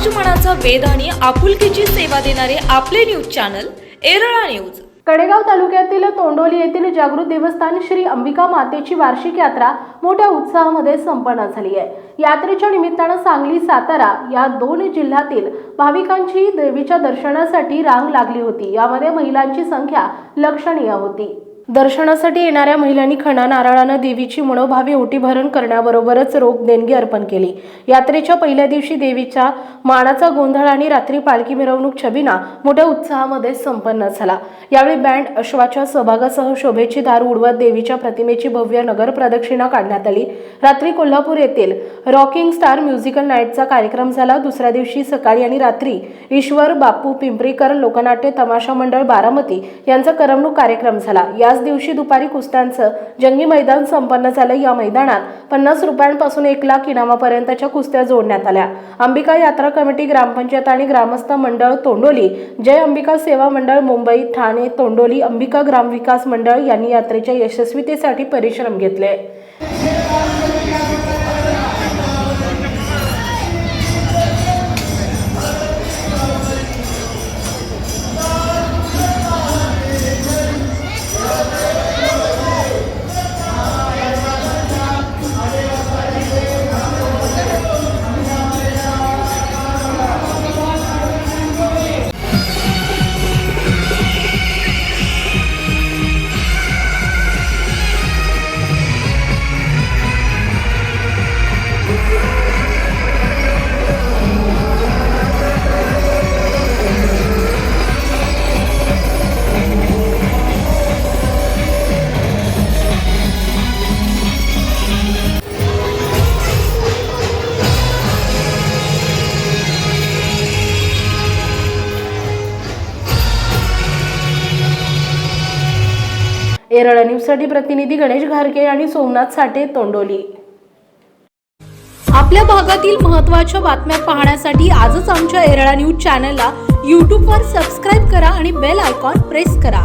समाजमनाचा वेध आणि आपुलकीची सेवा देणारे आपले news channel Erala news. Kadegaon तालुक्यातील तोंडोली येथील जागृत देवस्थान श्री अंबिका मातेची वार्षिक यात्रा मोठ्या उत्साहामध्ये संपन्न झाली आहे. यात्रेच्या निमित्तानं सांगली सातारा या दोन जिल्ह्यातील भाविकांची देवीच्या दर्शनासाठी रांग लागली होती. यामध्ये महिलांची संख्या लक्षणीय होती. दर्शनासाठी येणाऱ्या महिलांनी खणा नारळानं देवीची मनोभावी ओटीभरण करण्याबरोबरच रोख देणगी अर्पण केली. यात्रेच्या पहिल्या दिवशी देवीच्या मानाचा गोंधळ आणि रात्री पालखी मिरवणूक छबिना मोठ्या उत्साहामध्ये संपन्न झाला. यावेळी बँड अश्वाच्या सहभागासह शोभेची दार उडवत देवीच्या प्रतिमेची भव्य नगर प्रदक्षिणा काढण्यात आली. रात्री कोल्हापूर येथील रॉकिंग स्टार म्युझिकल नाईटचा कार्यक्रम झाला. दुसऱ्या दिवशी सकाळी आणि रात्री ईश्वर बापू पिंपरीकर लोकनाट्य तमाशा मंडळ बारामती यांचा करमणूक कार्यक्रम झाला. याच दिवशी दुपारी कुस्त्यांचं जंगी मैदान संपन्न झालं या मैदानात पन्नास रुपयांपासून एक लाख इनामापर्यंतच्या कुस्त्या जोडण्यात आल्या. अंबिका यात्रा कमिटी ग्रामपंचायत आणि ग्रामस्थ मंडळ तोंडोली जय अंबिका सेवा मंडळ मुंबई ठाणे तोंडोली अंबिका ग्रामविकास मंडळ यांनी यात्रेच्या यशस्वीतेसाठी परिश्रम घेतले. एरळ न्यूजसाठी प्रतिनिधी गणेश घारके आणि सोमनाथ साठे तोंडोली. आपल्या भागातील महत्त्वाच्या बातम्या पाहण्यासाठी आजच आमच्या एरळा न्यूज चॅनलला यूट्यूबवर सबस्क्राईब करा आणि बेल आयकॉन प्रेस करा.